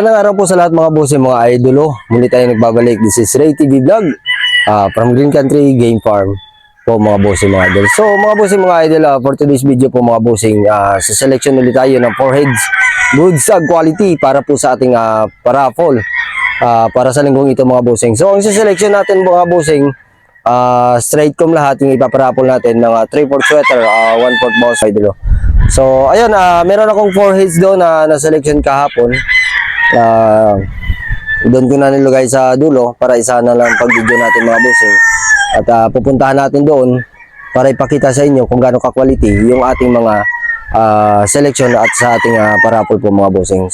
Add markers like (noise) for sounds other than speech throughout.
Magandang araw po sa lahat mga boss mga idolo. Muli tayo nagbabalik. This is Ray TV Vlog ah, from Green Country Game Farm po mga boss mga idol. So mga boss mga idol, ah, for today's video po mga bossing, ah, sa selection ulit tayo ng 4 heads good sa quality para po sa ating uh, paraffle ah, para sa linggong ito mga bossing. So ang selection natin mga bossing, ah, straight comb lahat yung ipaparapol natin ng 3 4 sweater, 1 uh, 4 boss idol. So ayun, ah, meron akong 4 heads doon na na selection kahapon. Ah, doon ko na nilagay sa dulo para isa na lang pag-video natin mga bossing. At ah, pupuntahan natin doon para ipakita sa inyo kung gaano ka-quality yung ating mga ah, selection at sa ating uh, parapol po mga bossing.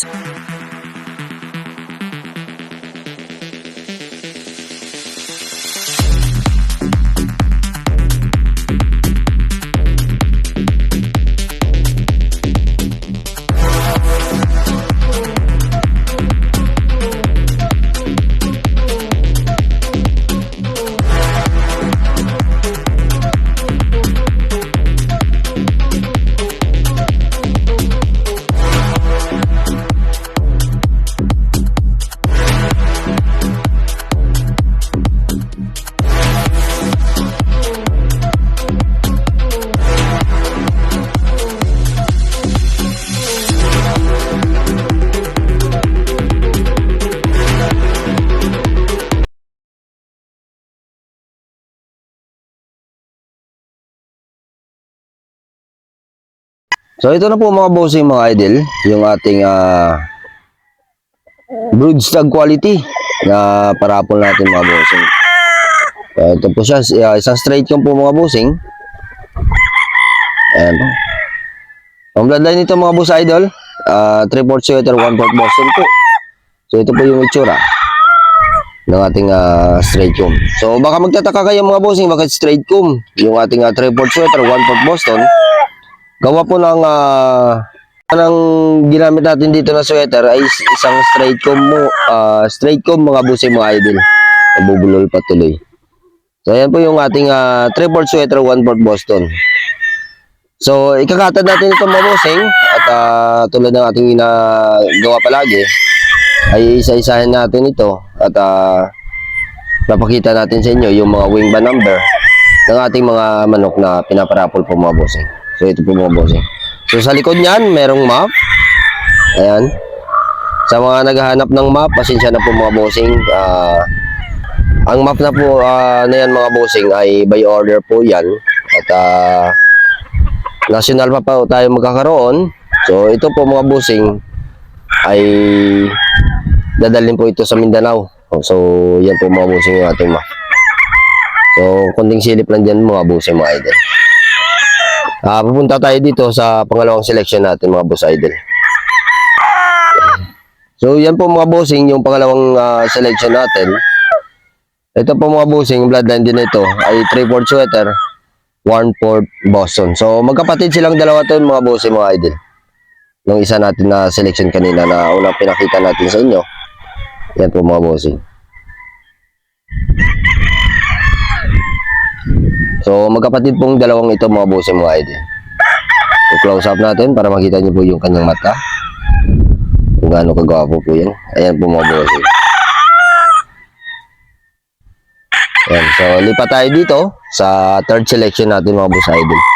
So ito na po mga bossing mga idol, yung ating uh, broodstag quality na parapol natin mga bossing. Uh, ito po siya, uh, isang straight yung po mga bossing. Ayan. Ang bloodline nito mga boss idol, uh, 3 4 sweater, 1 4 Boston po. So ito po yung itsura ng ating uh, straight comb. So baka magtataka kayo mga bossing, bakit straight comb? Yung ating uh, 3 4 sweater, 1 4 Boston, gawa po ng uh, ng ginamit natin dito na sweater ay is- isang straight comb mo, ah, straight comb mga bossing mga idol. Nabubulol pa tuloy. So ayan po yung ating uh, 3 4 sweater, 1 4 Boston. So, ikakatad natin ito mga bossing at ah, tulad ng ating ginagawa palagi ay isa-isahin natin ito at ah, napakita natin sa inyo yung mga wing band number ng ating mga manok na pinaparapol po mga bossing. So, ito po mga bossing. So, sa likod niyan, merong map. Ayan. Sa mga naghahanap ng map, pasensya na po mga bossing. Ah, ang map na po ah, na yan mga bossing ay by order po yan. At ah, national pa pa tayo magkakaroon. So ito po mga busing ay dadalhin po ito sa Mindanao. So yan po mga busing yung ating map. So kunting silip lang dyan mga busing mga idol. Ah, pupunta tayo dito sa pangalawang selection natin mga boss idol. So yan po mga bossing yung pangalawang ah, selection natin. Ito po mga bossing, bloodline din ito ay 3-4 sweater, 1-4 Boston. So magkapatid silang dalawa to mga bossing mga idol. Nung isa natin na selection kanina na unang pinakita natin sa inyo. Yan po mga bossing. So magkapatid pong dalawang ito mga bossing mga idol. So, close up natin para makita niyo po yung kanyang mata. Kung gaano kagwapo po yan. Ayan po mga bossing. Ayan, so lipat tayo dito sa third selection natin mga boss idol.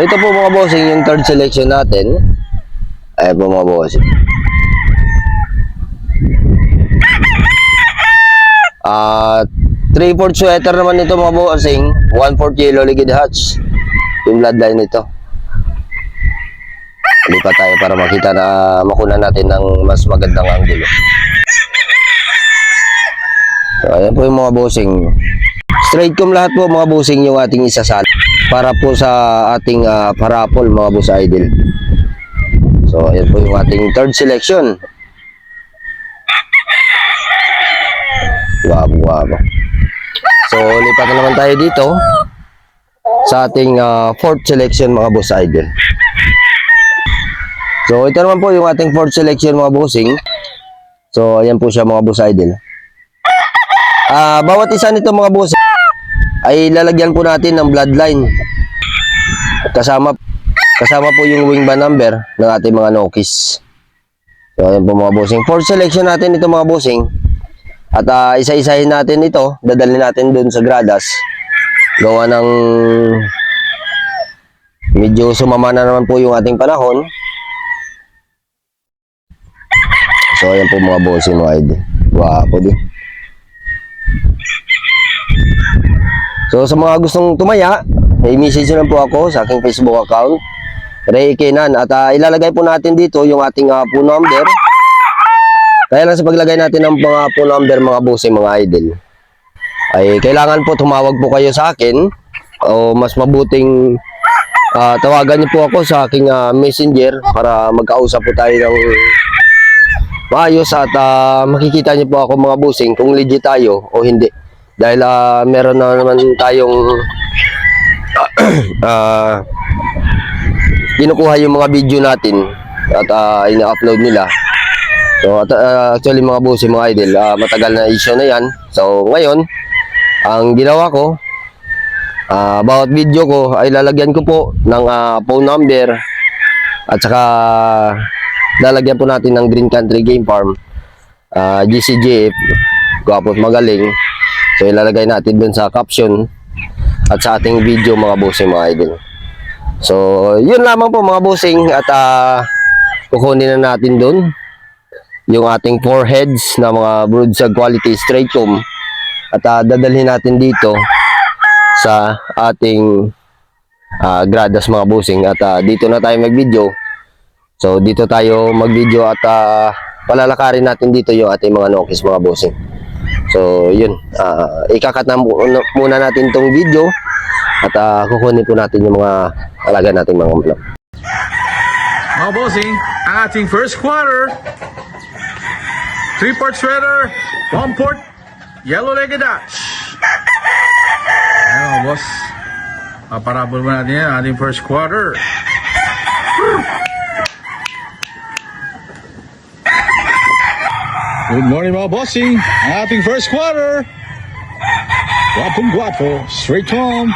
Ito po mga bossing yung third selection natin. Ayan po mga bossing. Ah, 3-4 sweater naman ito mga bossing. 1-4 yellow ligid hatch. Yung bloodline nito. Lipat tayo para makita na makuna natin ng mas magandang angulo. So, ayan po yung mga bossing. Straight comb lahat po mga bossing yung ating isasal para po sa ating ah, parapol mga boss idol. So, ayan po yung ating third selection. Wow, wow. So, lipat na naman tayo dito sa ating ah, fourth selection mga boss idol. So, ito naman po yung ating fourth selection mga bossing. So, ayan po siya mga boss idol. Ah, bawat isa nito mga boss ay lalagyan po natin ng bloodline. Kasama kasama po yung wing band number ng ating mga Nokis. So, ayan po mga bossing. For selection natin ito mga bossing. At ah, isa-isahin natin ito. Dadalhin natin dun sa gradas. Gawa ng medyo sumama na naman po yung ating panahon. So, ayan po mga bossing mga idol. Wapo din. So, sa mga gustong tumaya, i-message nyo lang po ako sa aking Facebook account. Ray Kenan. At ah, ilalagay po natin dito yung ating ah, phone number. Kaya lang sa paglagay natin ng mga phone number, mga bossing, mga idol, ay kailangan po tumawag po kayo sa akin o mas mabuting ah, tawagan niyo po ako sa aking ah, messenger para magkausap po tayo ng maayos at ah, makikita niyo po ako mga bossing kung legit tayo o hindi. Dahil ah, meron na naman tayong (clears throat) ah, kinukuha yung mga video natin at ah, ina-upload nila. So at, ah, actually mga bossing, mga idol, ah, matagal na issue na yan. So ngayon, ang ginawa ko, ah, bawat video ko ay lalagyan ko po ng ah, phone number at saka lalagyan po natin ng Green Country Game Farm, ah, GCGF, gwapot magaling. So ilalagay natin dun sa caption at sa ating video mga bossing mga idol. So yun lamang po mga bossing at ah, kukunin na natin dun yung ating four heads na mga broadside quality straight comb at ah, dadalhin natin dito sa ating ah, gradas mga bossing at ah, dito na tayo mag-video. So dito tayo mag-video at ah, palalakarin natin dito yung ating mga nokis mga bossing. So yun, ah, ikakat na muna, natin tong video at ah, kukunin po natin yung mga alaga nating mga vlog. Mga bossing, ang ating first quarter. Three port sweater, one port, yellow legged Dutch. Ayan mga boss. Paparabol mo natin yan, ating first quarter. Good morning mga bossing. Ang ating first quarter. Guapong guapo, straight home.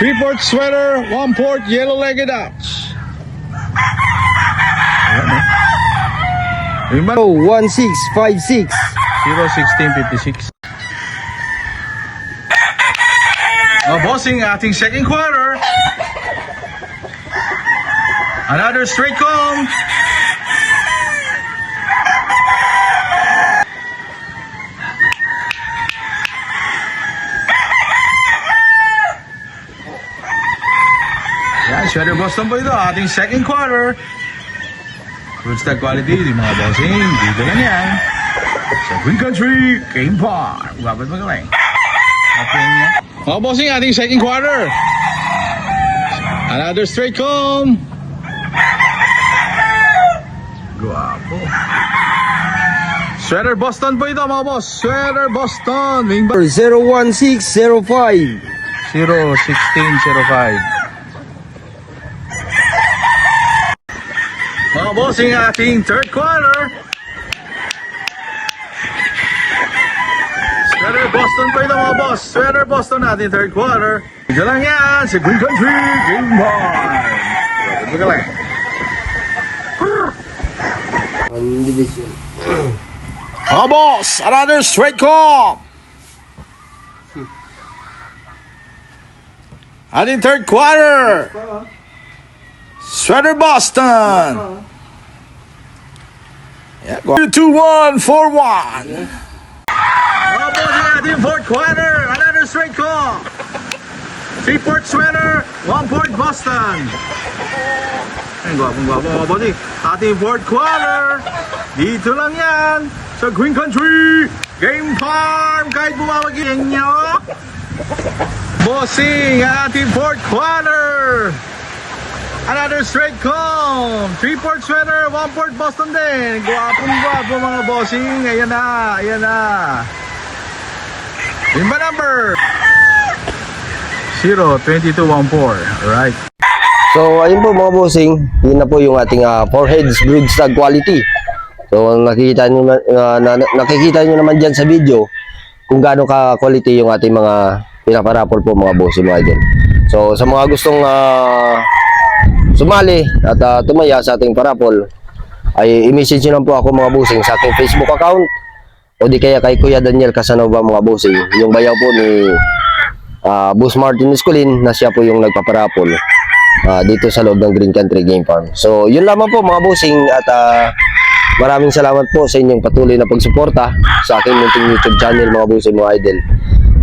Three port sweater, one port, yellow legged Dutch. Remember, Oh, 1656. 01656. Oh, bossing, ating second quarter. Another straight comb. Shredder Boston po ito. Ating second quarter. Good stock quality, di mga bossing. Dito lang yan. Sa Green Country Game. Wabot mo kami. Okay niya. Mga bossing, ating second quarter. Another straight comb. Guwapo. Sweater Boston po ito mga boss. Sweater Boston. Wing ba? 01605. 01605. Mga bossing ating third quarter. Sweater Boston pa ito mga boss. Sweater Boston ating third quarter. Ito lang yan sa Green Country Game Bar. Ito lang. Mga boss, another straight call. Ating third quarter. Sweater Boston. Yeah, go. 2 1 4 1. Mga bossing ating fourth quarter. Another straight call. Three port sweater, one port Boston. Ang gwapong gwapo mga bossing. Ating fourth quarter. Dito lang yan sa Green Country Game Farm. Kahit bumamagin nyo. Bossing, ang ating fourth quarter. Another straight comb. Three port sweater, one port Boston din. Guwapong guwapo mga bossing. Ayan na, ayan na. Limba number. 02214. Alright. So, ayun po mga bossing, yun na po yung ating uh, foreheads broodstag quality. So, nakikita na, uh, na- nakikita nyo naman dyan sa video kung gaano ka quality yung ating mga pinaparapol po mga bossing mga idol. So sa mga gustong ah, sumali at ah, tumaya sa ating parapol ay i-message nyo lang po ako mga bossing sa aking Facebook account o di kaya kay Kuya Daniel Casanova mga bossing. Yung bayaw po ni ah, Boss Martin Escolin na siya po yung nagpaparapol ah, dito sa loob ng Green Country Game Farm. So yun lamang po mga bossing at ah, maraming salamat po sa inyong patuloy na pagsuporta sa aking munting YouTube channel mga bossing mga idol.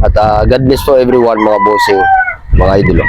At ah, God bless po everyone mga bossing mga idol.